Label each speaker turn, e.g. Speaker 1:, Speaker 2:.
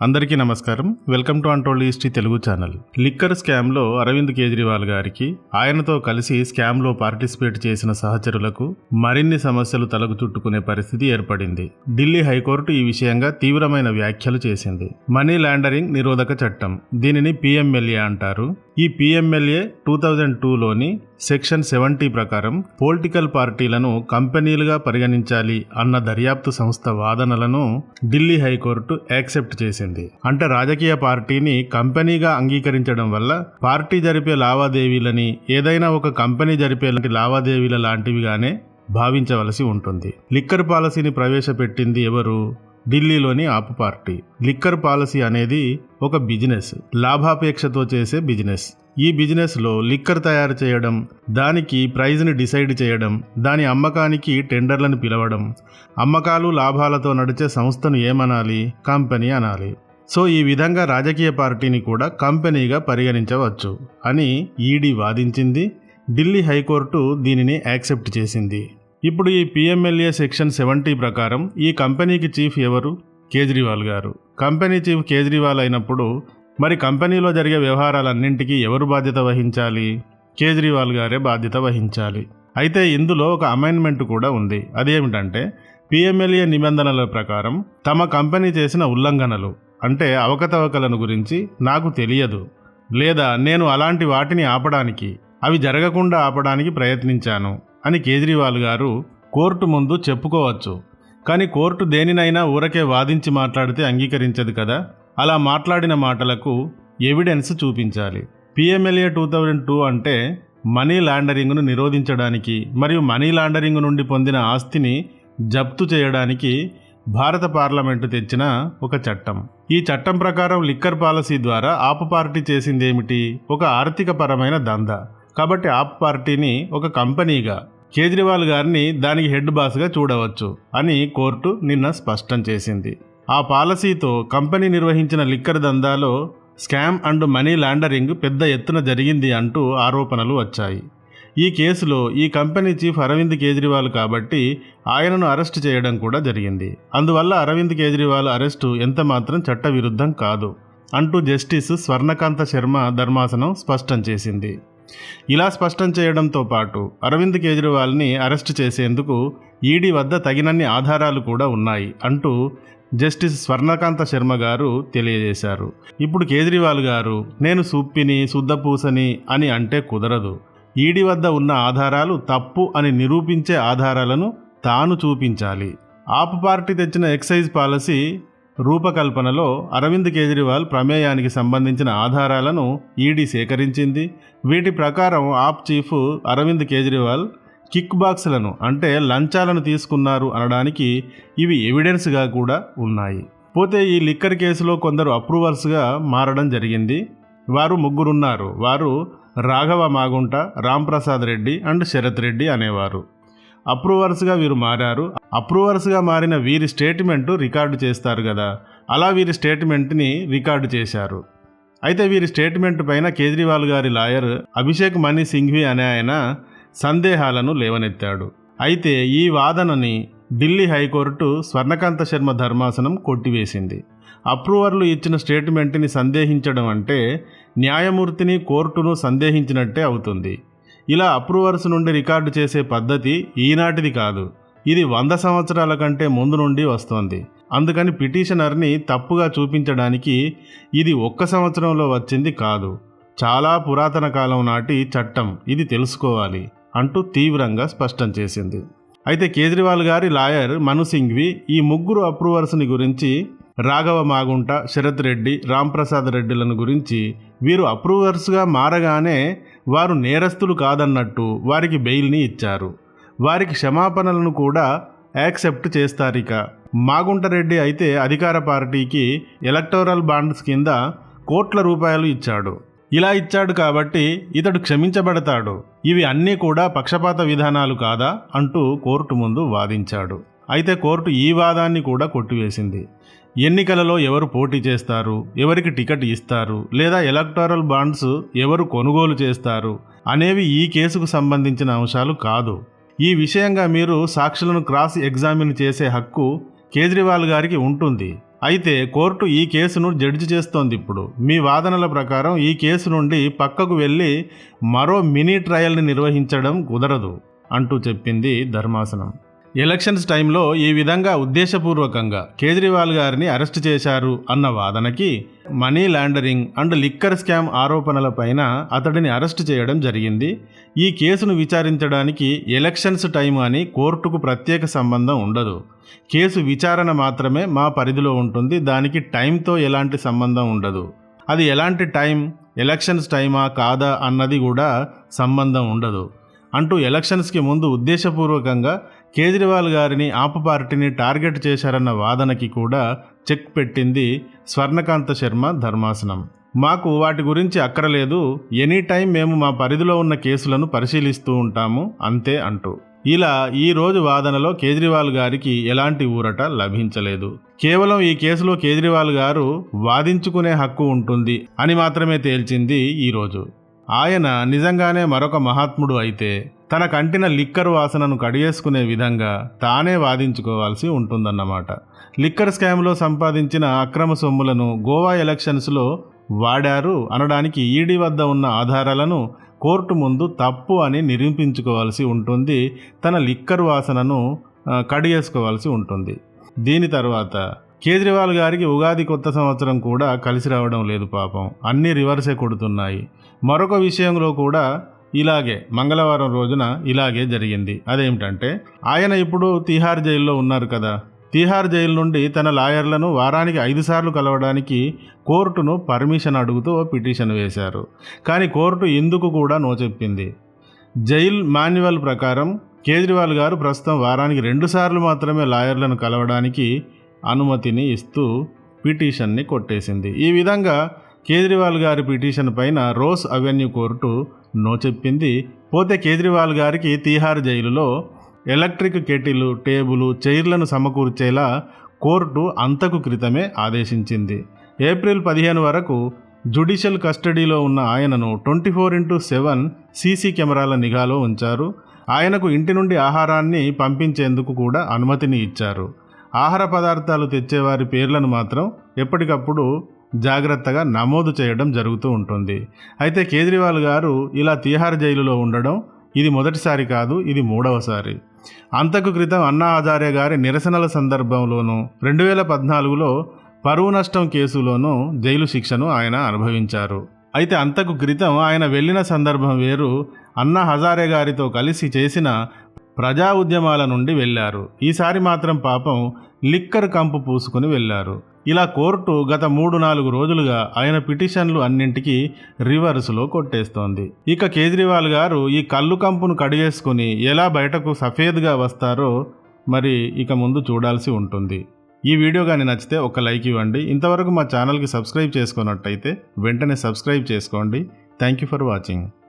Speaker 1: అందరికీ నమస్కారం. Welcome to untold history Telugu channel. Liquor స్కామ్లో అరవింద్ కేజ్రీవాల్ గారికి ఆయనతో కలిసి స్కామ్లో పార్టిసిపేట్ చేసిన సహచరులకు మరిన్ని సమస్యలు తలకు చుట్టుకునే పరిస్థితి ఏర్పడింది. ఢిల్లీ హైకోర్టు ఈ విషయంగా తీవ్రమైన వ్యాఖ్యలు చేసింది. మనీ లాండరింగ్ నిరోధక చట్టం. దీనిని పిఎంఎల్ఏ అంటారు. ఈ పిఎంఎల్ఏ టూ థౌజండ్ టూలోని సెక్షన్ సెవెంటీ ప్రకారం పొలిటికల్ పార్టీలను కంపెనీలుగా పరిగణించాలి అన్న దర్యాప్తు సంస్థ వాదనలను ఢిల్లీ హైకోర్టు యాక్సెప్ట్ చేసింది. అంటే రాజకీయ పార్టీని కంపెనీగా అంగీకరించడం వల్ల పార్టీ జరిపే లావాదేవీలని ఏదైనా ఒక కంపెనీ జరిపే లావాదేవీల లాంటివిగానే భావించవలసి ఉంటుంది. లిక్కర్ పాలసీని ప్రవేశపెట్టింది ఎవరు? ఢిల్లీలోని ఆపు పార్టీ. లిక్కర్ పాలసీ అనేది ఒక బిజినెస్ లాభాపేక్షతో చేసే బిజినెస్. ఈ బిజినెస్లో లిక్కర్ తయారు చేయడం దానికి ప్రైజ్ని డిసైడ్ చేయడం దాని అమ్మకానికి టెండర్లను పిలవడం అమ్మకాలు లాభాలతో నడిచే సంస్థను ఏమనాలి కంపెనీ అనాలి. సో ఈ విధంగా రాజకీయ పార్టీని కూడా కంపెనీగా పరిగణించవచ్చు అని ఈడీ వాదించింది. ఢిల్లీ హైకోర్టు దీనిని యాక్సెప్ట్ చేసింది. ఇప్పుడు ఈ పిఎంఎల్ఏ సెక్షన్ సెవెంటీ ప్రకారం ఈ కంపెనీకి చీఫ్ ఎవరు? కేజ్రీవాల్ గారు. కంపెనీ చీఫ్ కేజ్రీవాల్ అయినప్పుడు మరి కంపెనీలో జరిగే వ్యవహారాలన్నింటికీ ఎవరు బాధ్యత వహించాలి? కేజ్రీవాల్ గారే బాధ్యత వహించాలి. అయితే ఇందులో ఒక అమైన్మెంట్ కూడా ఉంది. అదేమిటంటే పిఎంఎల్ఏ నిబంధనల ప్రకారం తమ కంపెనీ చేసిన ఉల్లంఘనలు అంటే అవకతవకలను గురించి నాకు తెలియదు. లేదా నేను అలాంటి వాటిని ఆపడానికి అవి జరగకుండా ఆపడానికి ప్రయత్నించాను అని కేజ్రీవాల్ గారు కోర్టు ముందు చెప్పుకోవచ్చు. కానీ కోర్టు దేనినైనా ఊరకే వాదించి మాట్లాడితే అంగీకరించదు కదా? అలా మాట్లాడిన మాటలకు ఎవిడెన్స్ చూపించాలి. పిఎంఎల్ఏ టూ థౌజండ్ టూ అంటే మనీ లాండరింగ్ను నిరోధించడానికి మరియు మనీ లాండరింగ్ నుండి పొందిన ఆస్తిని జప్తు చేయడానికి భారత పార్లమెంటు తెచ్చిన ఒక చట్టం. ఈ చట్టం ప్రకారం లిక్కర్ పాలసీ ద్వారా ఆప్ పార్టీ చేసిందేమిటి? ఒక ఆర్థిక పరమైన దందా. కాబట్టి ఆప్ పార్టీని ఒక కంపెనీగా కేజ్రీవాల్ గారిని దానికి హెడ్ బాస్గా చూడవచ్చు అని కోర్టు నిన్న స్పష్టం చేసింది. ఆ పాలసీతో కంపెనీ నిర్వహించిన లిక్కర్ దందాలో స్కామ్ అండ్ మనీ లాండరింగ్ పెద్ద ఎత్తున జరిగింది అంటూ ఆరోపణలు వచ్చాయి. ఈ కేసులో ఈ కంపెనీ చీఫ్ అరవింద్ కేజ్రీవాల్ కాబట్టి ఆయనను అరెస్ట్ చేయడం కూడా జరిగింది. అందువల్ల అరవింద్ కేజ్రీవాల్ అరెస్టు ఎంతమాత్రం చట్టవిరుద్ధం కాదు అంటూ జస్టిస్ స్వర్ణకాంత శర్మ ధర్మాసనం స్పష్టం చేసింది. ఇలా స్పష్టం చేయడంతో పాటు అరవింద్ కేజ్రీవాల్ని అరెస్ట్ చేసేందుకు ఈడీ వద్ద తగినన్ని ఆధారాలు కూడా ఉన్నాయి అంటూ జస్టిస్ స్వర్ణకాంత శర్మ గారు తెలియజేశారు. ఇప్పుడు కేజ్రీవాల్ గారు నేను సుప్పిని శుద్ధపూసని అని అంటే కుదరదు. ఈడీ వద్ద ఉన్న ఆధారాలు తప్పు అని నిరూపించే ఆధారాలను తాను చూపించాలి. ఆప్ పార్టీ తెచ్చిన ఎక్సైజ్ పాలసీ రూపకల్పనలో అరవింద్ కేజ్రీవాల్ ప్రమేయానికి సంబంధించిన ఆధారాలను ఈడీ సేకరించింది. వీటి ప్రకారం ఆప్ చీఫ్ అరవింద్ కేజ్రీవాల్ కిక్ బాక్స్లను అంటే లంచాలను తీసుకున్నారు అనడానికి ఇవి ఎవిడెన్స్గా కూడా ఉన్నాయి. పోతే ఈ లిక్కర్ కేసులో కొందరు అప్రూవర్స్గా మారడం జరిగింది. వారు ముగ్గురున్నారు. వారు రాఘవ మాగుంట రాంప్రసాద్ రెడ్డి అండ్ శరత్ రెడ్డి అనేవారు. అప్రూవర్స్గా వీరు మారారు. అప్రూవర్స్గా మారిన వీరి స్టేట్మెంట్ రికార్డు చేస్తారు కదా అలా వీరి స్టేట్మెంట్ని రికార్డు చేశారు. అయితే వీరి స్టేట్మెంట్ పైన కేజ్రీవాల్ గారి లాయర్ అభిషేక్ మణి సింఘ్వి అనే ఆయన సందేహాలను లేవనెత్తాడు. అయితే ఈ వాదనని ఢిల్లీ హైకోర్టు స్వర్ణకాంత శర్మ ధర్మాసనం కొట్టివేసింది. అప్రూవర్లు ఇచ్చిన స్టేట్మెంట్ని సందేహించడం అంటే న్యాయమూర్తిని కోర్టును సందేహించినట్టే అవుతుంది. ఇలా అప్రూవర్స్ నుండి రికార్డు చేసే పద్ధతి ఈనాటిది కాదు. ఇది వంద సంవత్సరాల కంటే ముందు నుండి వస్తోంది. అందుకని పిటిషనర్ని తప్పుగా చూపించడానికి ఇది ఒక్క సంవత్సరంలో వచ్చింది కాదు. చాలా పురాతన కాలం నాటి చట్టం. ఇది తెలుసుకోవాలి. అంటూ తీవ్రంగా స్పష్టం చేసింది. అయితే కేజ్రీవాల్ గారి లాయర్ మను సింఘ్వి ఈ ముగ్గురు అప్రూవర్స్ని గురించి రాఘవ మాగుంట శరత్ రెడ్డి రాంప్రసాద్ రెడ్డిలను గురించి వీరు అప్రూవర్స్గా మారగానే వారు నేరస్తులు కాదన్నట్టు వారికి బెయిల్ని ఇచ్చారు. వారికి క్షమాపణలను కూడా యాక్సెప్ట్ చేస్తారిక. మాగుంటరెడ్డి అయితే అధికార పార్టీకి ఎలక్టోరల్ బాండ్స్ కింద కోట్ల రూపాయలు ఇచ్చాడు. ఇలా ఇచ్చాడు కాబట్టి ఇతడు క్షమించబడతాడు. ఇవి అన్నీ కూడా పక్షపాత విధానాలు కాదా? అంటూ కోర్టు ముందు వాదించాడు. అయితే కోర్టు ఈ వాదాన్ని కూడా కొట్టివేసింది. ఎన్నికలలో ఎవరు పోటీ చేస్తారు? ఎవరికి టికెట్ ఇస్తారు? లేదా ఎలక్టోరల్ బాండ్స్ ఎవరు కొనుగోలు చేస్తారు? అనేవి ఈ కేసుకు సంబంధించిన అంశాలు కాదు. ఈ విషయంగా మీరు సాక్షులను క్రాస్ ఎగ్జామిన్ చేసే హక్కు కేజ్రీవాల్ గారికి ఉంటుంది. అయితే కోర్టు ఈ కేసును జడ్జి చేస్తోంది ఇప్పుడు. మీ వాదనల ప్రకారం ఈ కేసు నుండి పక్కకు వెళ్ళి మరో మినీ ట్రయల్ని నిర్వహించడం కుదరదు అంటూ చెప్పింది ధర్మాసనం. ఎలక్షన్స్ టైంలో ఈ విధంగా ఉద్దేశపూర్వకంగా కేజ్రీవాల్ గారిని అరెస్ట్ చేశారు అన్న వాదనకి money laundering and liquor scam ఆరోపణలపైన అతడిని అరెస్ట్ చేయడం జరిగింది. ఈ కేసును విచారించడానికి ఎలక్షన్స్ టైం అని కోర్టుకు ప్రత్యేక సంబంధం ఉండదు. కేసు విచారణ మాత్రమే మా పరిధిలో ఉంటుంది. దానికి టైంతో ఎలాంటి సంబంధం ఉండదు. అది ఎలాంటి టైం ఎలక్షన్స్ టైమా కాదా అన్నది కూడా సంబంధం ఉండదు. అంటూ ఎలక్షన్స్కి ముందు ఉద్దేశపూర్వకంగా కేజ్రీవాల్ గారిని ఆప పార్టీని టార్గెట్ చేశారన్న వాదనకి కూడా చెక్ పెట్టింది స్వర్ణకాంత శర్మ ధర్మాసనం. మాకు వాటి గురించి అక్కరలేదు. ఎనీ టైం మేము మా పరిధిలో ఉన్న కేసులను పరిశీలిస్తూ ఉంటాము అంతే అంటూ. ఇలా ఈ రోజు వాదనలో కేజ్రీవాల్ గారికి ఎలాంటి ఊరట లభించలేదు. కేవలం ఈ కేసులో కేజ్రీవాల్ గారు వాదించుకునే హక్కు ఉంటుంది అని మాత్రమే తేల్చింది ఈరోజు ఆయన నిజంగానే మరొక మహాత్ముడు అయితే తన కంటిన లిక్కర్ వాసనను కడిగేసుకునే విధంగా తానే వాదించుకోవాల్సి ఉంటుందన్నమాట. లిక్కర్ స్కామ్లో సంపాదించిన అక్రమ సొమ్ములను గోవా ఎలక్షన్స్లో వాడారు అనడానికి ఈడీ వద్ద ఉన్న ఆధారాలను కోర్టు ముందు తప్పు అని నిరూపించుకోవాల్సి ఉంటుంది తన లిక్కర్ వాసనను కడిగేసుకోవాల్సి ఉంటుంది. దీని తర్వాత కేజ్రీవాల్ గారికి ఉగాది కొత్త సంవత్సరం కూడా కలిసి రావడం లేదు పాపం. అన్నీ రివర్సే కొడుతున్నాయి. మరొక విషయంలో కూడా ఇలాగే మంగళవారం రోజున ఇలాగే జరిగింది. అదేమిటంటే ఆయన ఇప్పుడు తిహార్ జైల్లో ఉన్నారు కదా. తిహార్ జైలు నుండి తన లాయర్లను వారానికి ఐదు సార్లు కలవడానికి కోర్టును పర్మిషన్ అడుగుతూ ఓ పిటిషన్ వేశారు. కానీ కోర్టు ఇందుకు కూడా నో చెప్పింది. జైల్ మాన్యువల్ ప్రకారం కేజ్రీవాల్ గారు ప్రస్తుతం వారానికి రెండు సార్లు మాత్రమే లాయర్లను కలవడానికి అనుమతిని ఇస్తూ పిటిషన్ని కొట్టేసింది. ఈ విధంగా కేజ్రీవాల్ గారి పిటిషన్ పైన రోస్ అవెన్యూ కోర్టు నో చెప్పింది. పోతే కేజ్రీవాల్ గారికి తీహార్ జైలులో ఎలక్ట్రిక్ కెటిల్ టేబుల్ చైర్లను సమకూర్చేలా కోర్టు అంతకు క్రితమే ఆదేశించింది. ఏప్రిల్ పదిహేను వరకు జుడిషియల్ కస్టడీలో ఉన్న ఆయనను twenty four into seven CC కెమెరాల నిఘాలో ఉంచారు. ఆయనకు ఇంటి నుండి ఆహారాన్ని పంపించేందుకు కూడా అనుమతిని ఇచ్చారు. ఆహార పదార్థాలు తెచ్చేవారి పేర్లను మాత్రం ఎప్పటికప్పుడు జాగ్రత్తగా నమోదు చేయడం జరుగుతూ ఉంటుంది. అయితే కేజ్రీవాల్ గారు ఇలా తీహార్ జైలులో ఉండడం ఇది మొదటిసారి కాదు ఇది మూడవసారి. అంతకు క్రితం అన్నా ఆచార్య గారి నిరసనల సందర్భంలోనూ రెండు వేల పద్నాలుగులో పరువు నష్టం కేసులోనూ జైలు శిక్షను ఆయన అనుభవించారు. అయితే అంతకు క్రితం ఆయన వెళ్ళిన సందర్భం వేరు. అన్నా హజారే గారితో కలిసి చేసిన ప్రజా ఉద్యమాల నుండి వెళ్ళారు. ఈసారి మాత్రం పాపం లిక్కర్ కంపు పూసుకుని వెళ్ళారు. ఇలా కోర్టు గత మూడు నాలుగు రోజులుగా ఆయన పిటిషన్లు అన్నింటికీ రివర్స్లో కొట్టేస్తోంది. ఇక కేజ్రీవాల్ గారు ఈ కళ్ళు కంపును కడిగేసుకుని ఎలా బయటకు సఫేద్గా వస్తారో మరి ఇక ముందు చూడాల్సి ఉంటుంది. ఈ వీడియో కానీ నచ్చితే ఒక లైక్ ఇవ్వండి. ఇంతవరకు మా ఛానల్కి సబ్స్క్రైబ్ చేసుకున్నట్టయితే వెంటనే సబ్స్క్రైబ్ చేసుకోండి. Thank you for watching.